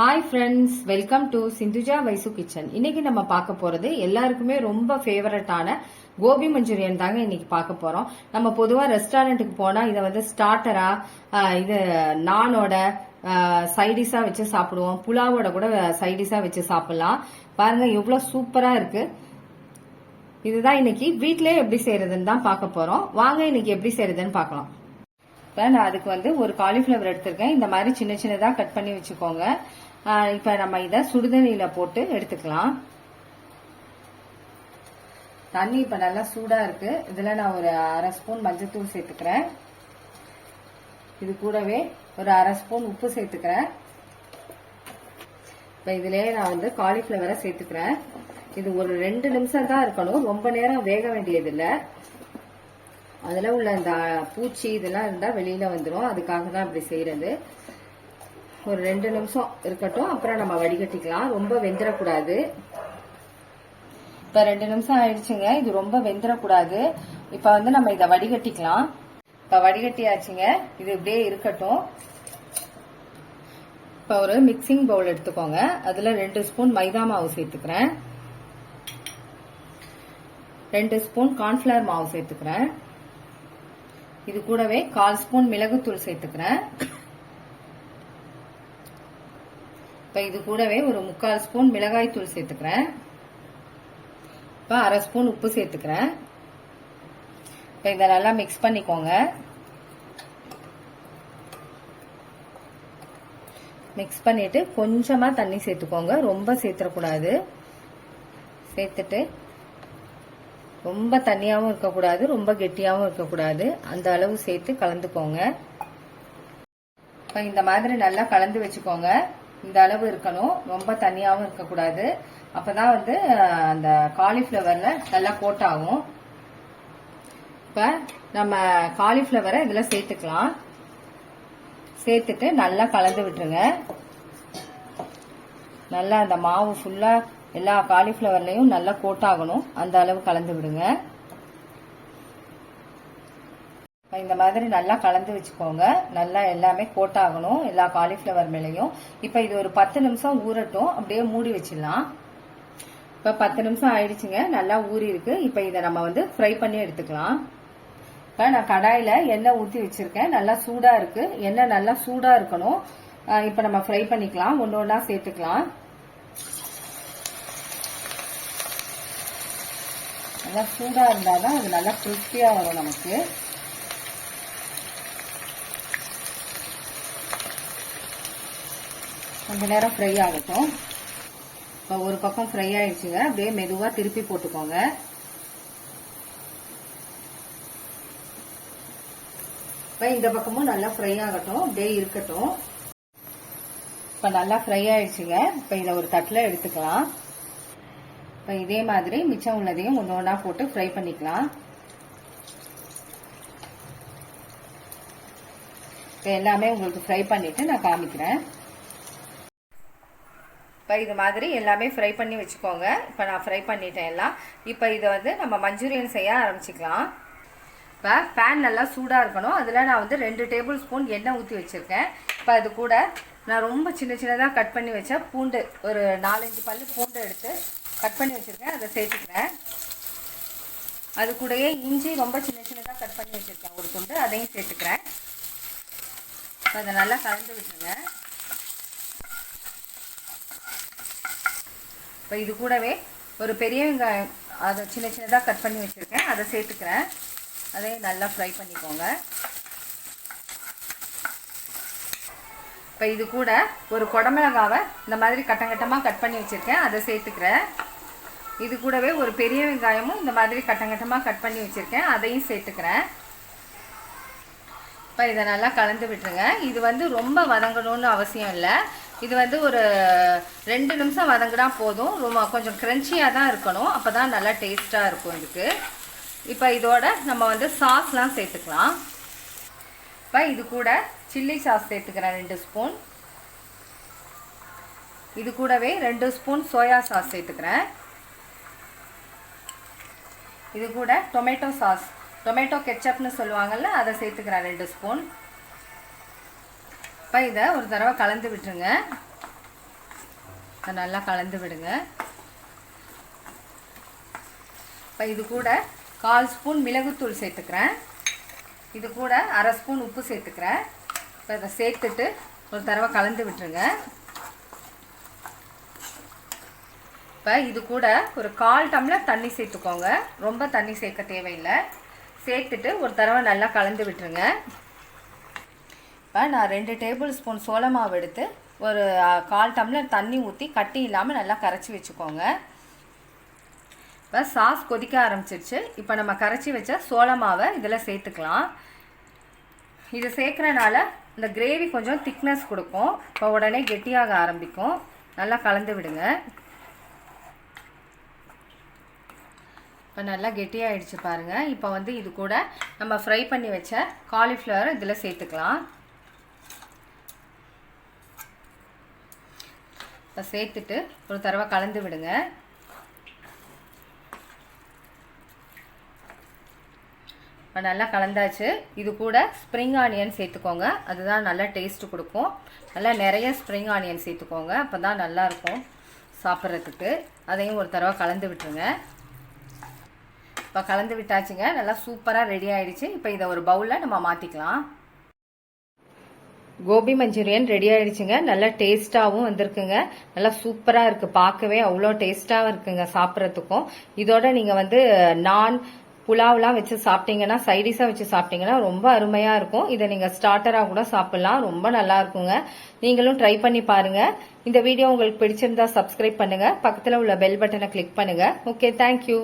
Hi friends welcome to Sindhuja Vaisu kitchen இன்னைக்கு நம்ம பார்க்க போறது எல்லாருக்குமே ரொம்ப ஃபேவரட்டான கோபி மஞ்சூரியன் தாங்க இன்னைக்கு பார்க்க போறோம். நம்ம பொதுவாக ரெஸ்டாரண்ட்டுக்கு போனா இதை வந்து ஸ்டார்டரா இது நானோட சைடிஷா வச்சு சாப்பிடுவோம். புலாவோட கூட சைடிஷா வச்சு சாப்பிடலாம். பாருங்க எவ்வளோ சூப்பரா இருக்கு. இதுதான் இன்னைக்கு. வீட்டிலே எப்படி செய்யறதுன்னு தான் பார்க்க போறோம். வாங்க இன்னைக்கு எப்படி செய்யறதுன்னு பார்க்கலாம். இப்போ நான் அதுக்கு வந்து ஒரு காலிஃப்ளவர் எடுத்திருக்கேன். இந்த மாதிரி சின்ன சின்னதாக கட் பண்ணி வச்சுக்கோங்க. இப்போ நம்ம இதை சுடுதண்ணியில் போட்டு எடுத்துக்கலாம். தண்ணி இப்போ நல்லா சூடாக இருக்கு. இதில் நான் ஒரு அரை ஸ்பூன் மஞ்சத்தூள் சேர்த்துக்கிறேன். இது கூடவே ஒரு அரை ஸ்பூன் உப்பு சேர்த்துக்கிறேன். இப்போ இதிலே நான் வந்து காலிஃப்ளவரை சேர்த்துக்கிறேன். இது ஒரு ரெண்டு நிமிஷம் தான் இருக்கணும். ரொம்ப நேரம் வேக வேண்டியதில்லை. அதில் உள்ள இந்த பூச்சி இதெல்லாம் இருந்தால் வெளியில் வந்துடும் அதுக்காக தான் அப்படி செய்கிறது ஒரு ரெண்டு நிமிஷம் இருக்கட்டும். அப்புறம் நம்ம வடிகட்டிக்கலாம். ரொம்ப வெந்துடக்கூடாது இப்போ ரெண்டு நிமிஷம் ஆயிடுச்சுங்க. இது ரொம்ப வெந்துடக்கூடாது இப்போ வந்து நம்ம இதை வடிகட்டிக்கலாம். இப்போ வடிகட்டியாச்சுங்க. இது இப்படியே இருக்கட்டும். இப்போ ஒரு மிக்சிங் பவுல் எடுத்துக்கோங்க. அதில் ரெண்டு ஸ்பூன் மைதா மாவு சேர்த்துக்கிறேன். ரெண்டு ஸ்பூன் கார்ன்ஃபிளவர் மாவு சேர்த்துக்கிறேன். இது கூடவே கால் ஸ்பூன் மிளகுத்தூள் சேர்த்துக்கிறேன். இப்போ இது கூடவே ஒரு முக்கால் ஸ்பூன் மிளகாய் தூள் சேர்த்துக்கிறேன். இப்போ அரை ஸ்பூன் உப்பு சேர்த்துக்கிறேன். இப்போ இதை நல்லா மிக்ஸ் பண்ணிக்கோங்க. மிக்ஸ் பண்ணிட்டு கொஞ்சமா தண்ணி சேர்த்துக்கோங்க. ரொம்ப சேர்த்துடக்கூடாது சேர்த்துட்டு ரொம்ப தண்ணியாகவும் இருக்கக்கூடாது ரொம்ப கெட்டியாகவும் இருக்கக்கூடாது. அந்த அளவு சேர்த்து கலந்துக்கோங்க. இப்போ இந்த மாதிரி நல்லா கலந்து வச்சுக்கோங்க. இந்த அளவு இருக்கணும். ரொம்ப தண்ணியாகவும் இருக்கக்கூடாது. அப்பதான் வந்து அந்த காலிஃப்ளவரில் நல்லா கோட் ஆகும் இப்போ நம்ம காலிஃப்ளவரை இதில் சேர்த்துக்கலாம். சேர்த்துட்டு நல்லா கலந்து விட்டுருங்க. நல்லா அந்த மாவு ஃபுல்லாக எல்லா காலிஃப்ளவர்லையும் நல்லா கோட் ஆகணும். அந்த அளவு கலந்து விடுங்க. இந்த மாதிரி நல்லா கலந்து வச்சுக்கோங்க. நல்லா எல்லாமே கோட் ஆகணும். எல்லா காலிஃப்ளவர் மேலேயும். இப்போ இது ஒரு பத்து நிமிஷம் ஊறட்டும். அப்படியே மூடி வச்சிடலாம். இப்போ பத்து நிமிஷம் ஆயிடுச்சுங்க. நல்லா ஊறி இருக்கு. இப்போ இதை நம்ம வந்து ஃப்ரை பண்ணி எடுத்துக்கலாம். இப்போ நான் கடாயில் எண்ணெய் ஊற்றி வச்சிருக்கேன். நல்லா சூடாக இருக்கு. எண்ணெய் நல்லா சூடாக இருக்கணும். இப்போ நம்ம ஃப்ரை பண்ணிக்கலாம். ஒன்று ஒன்றா சேர்த்துக்கலாம். நல்லா சூடாக இருந்தால் தான் அது நல்லா கிறிஸ்பியாக வரும் நமக்கு. கொஞ்ச நேரம் ஃப்ரை ஆகட்டும். இப்போ ஒரு பக்கம் ஃப்ரை ஆயிடுச்சுங்க. அப்படியே மெதுவாக திருப்பி போட்டுக்கோங்க. இப்போ இந்த பக்கமும் நல்லா ஃப்ரை ஆகட்டும். அப்படியே இருக்கட்டும். இப்போ நல்லா ஃப்ரை ஆயிடுச்சுங்க. இப்போ இதை ஒரு தட்டில் எடுத்துக்கலாம். இப்போ இதே மாதிரி மிச்சம் உள்ளதையும் ஒன்று ஒன்றா போட்டு ஃப்ரை பண்ணிக்கலாம். இப்போ எல்லாமே உங்களுக்கு ஃப்ரை பண்ணிவிட்டு நான் காமிக்கிறேன். இப்போ இது மாதிரி எல்லாமே ஃப்ரை பண்ணி வச்சுக்கோங்க. இப்போ நான் ஃப்ரை பண்ணிட்டேன் எல்லாம். இப்போ இதை வந்து நம்ம மஞ்சூரியன் செய்ய ஆரம்பிச்சிக்கலாம். இப்போ பேன் நல்லா சூடாக இருக்கணும். அதில் நான் வந்து ரெண்டு டேபிள் ஸ்பூன் எண்ணெய் ஊற்றி வச்சுருக்கேன். இப்போ அது கூட நான் ரொம்ப சின்ன சின்னதாக கட் பண்ணி வச்ச பூண்டு ஒரு நாலஞ்சு பல் பூண்டு எடுத்து கட் பண்ணி வச்சுருக்கேன் அதை சேர்த்துக்கிறேன். அது கூடயே இஞ்சி ரொம்ப சின்ன சின்னதாக கட் பண்ணி வச்சுருக்கேன் ஒரு துண்டு. அதையும் சேர்த்துக்கிறேன். அதை நல்லா கலந்து விட்டுருங்க. இப்போ இது கூடவே ஒரு பெரிய வெங்காயம் அதை சின்ன சின்னதாக கட் பண்ணி வச்சுருக்கேன். அதை சேர்த்துக்கிறேன். அதையும் நல்லா ஃப்ரை பண்ணிக்கோங்க. இப்போ இது கூட ஒரு குடமிளகாவை இந்த மாதிரி கட்டங்கட்டமாக கட் பண்ணி வச்சுருக்கேன். அதை சேர்த்துக்கிறேன். இது கூடவே ஒரு பெரிய வெங்காயமும் இந்த மாதிரி கட்டங்கட்டமாக கட் பண்ணி வச்சுருக்கேன். அதையும் சேர்த்துக்கிறேன். இப்போ இதை நல்லா கலந்து விட்டுருங்க. இது வந்து ரொம்ப வதங்கணும்னு அவசியம் இல்லை. இது வந்து ஒரு ரெண்டு நிமிஷம் வதங்கினா போதும். ரொம்ப கொஞ்சம் க்ரன்ச்சியாக தான் இருக்கணும். அப்போ தான் நல்லா டேஸ்ட்டாக இருக்கும் இதுக்கு. இப்போ இதோட நம்ம வந்து சாஸ்லாம் சேர்த்துக்கலாம். இப்போ இது கூட சில்லி சாஸ் சேர்த்துக்கிறேன் ரெண்டு ஸ்பூன் இது கூடவே ரெண்டு ஸ்பூன் சோயா சாஸ் சேர்த்துக்கிறேன். இது கூட டொமேட்டோ சாஸ் டொமேட்டோ கெச்சப்னு சொல்லுவாங்கள்ல அதை சேர்த்துக்கிறேன் ரெண்டு ஸ்பூன் இப்போ இதை ஒரு தடவை கலந்து விட்டுருங்க. இதை நல்லா கலந்து விடுங்க. இப்போ இது கூட கால் ஸ்பூன் மிளகுத்தூள் சேர்த்துக்கிறேன். இது கூட அரை ஸ்பூன் உப்பு சேர்த்துக்கிறேன். இப்போ இதை சேர்த்துட்டு ஒரு தடவை கலந்து விட்டுருங்க. இப்போ இது கூட ஒரு கால் டம்ளர் தண்ணி சேர்த்துக்கோங்க. ரொம்ப தண்ணி சேர்க்க தேவையில்லை. சேர்த்துட்டு ஒரு தடவை நல்லா கலந்து விட்டுருங்க. இப்போ நான் ரெண்டு டேபிள் ஸ்பூன் சோள மாவு எடுத்து ஒரு கால் டம்ளர் தண்ணி ஊற்றி கட்டி இல்லாமல் நல்லா கரைச்சி வச்சுக்கோங்க. இப்போ சாஸ் கொதிக்க ஆரம்பிச்சிருச்சு. இப்போ நம்ம கரைச்சி வச்ச சோள மாவை இதில் சேர்த்துக்கலாம். இது சேர்க்குறனால இந்த கிரேவி கொஞ்சம் திக்னஸ் கொடுக்கும். இப்போ உடனே கெட்டியாக ஆரம்பிக்கும். நல்லா கலந்து விடுங்க. இப்போ நல்லா கெட்டியாகிடுச்சு பாருங்கள் இப்போ வந்து இது கூட நம்ம ஃப்ரை பண்ணி வச்ச காலிஃப்ளவர் இதில் சேர்த்துக்கலாம். இப்போ சேர்த்துட்டு ஒரு தடவை கலந்து விடுங்க. இப்போ நல்லா கலந்தாச்சு. இது கூட ஸ்ப்ரிங் ஆனியன் சேர்த்துக்கோங்க. அதுதான் நல்லா டேஸ்ட் கொடுக்கும். நல்லா நிறைய ஸ்ப்ரிங் ஆனியன் சேர்த்துக்கோங்க. அப்போ தான் நல்லாயிருக்கும் சாப்பிட்றதுக்கு. அதையும் ஒரு தடவை கலந்து விட்டுருங்க. இப்போ கலந்து விட்டாச்சுங்க. நல்லா சூப்பராக ரெடி ஆயிடுச்சு. இப்போ இதை ஒரு பவுலில் நம்ம மாற்றிக்கலாம் கோபி மஞ்சூரியன் ரெடி ஆயிடுச்சுங்க. நல்லா டேஸ்டாகவும் வந்திருக்குங்க. நல்லா சூப்பராக இருக்குது பார்க்கவே அவ்வளோ டேஸ்டாகவும் இருக்குங்க சாப்பிட்றதுக்கும். இதோட நீங்கள் வந்து நான் புலாவ்லாம் வச்சு சாப்பிட்டீங்கன்னா சைடிஷாக வச்சு சாப்பிட்டீங்கன்னா ரொம்ப அருமையாக இருக்கும். இதை நீங்கள் ஸ்டார்டராக கூட சாப்பிட்லாம். ரொம்ப நல்லா இருக்குங்க. நீங்களும் ட்ரை பண்ணி பாருங்கள் இந்த வீடியோ உங்களுக்கு பிடிச்சிருந்தா சப்ஸ்கிரைப் பண்ணுங்க. பக்கத்தில் உள்ள பெல் பட்டனை கிளிக் பண்ணுங்கள் ஓகே தேங்க்யூ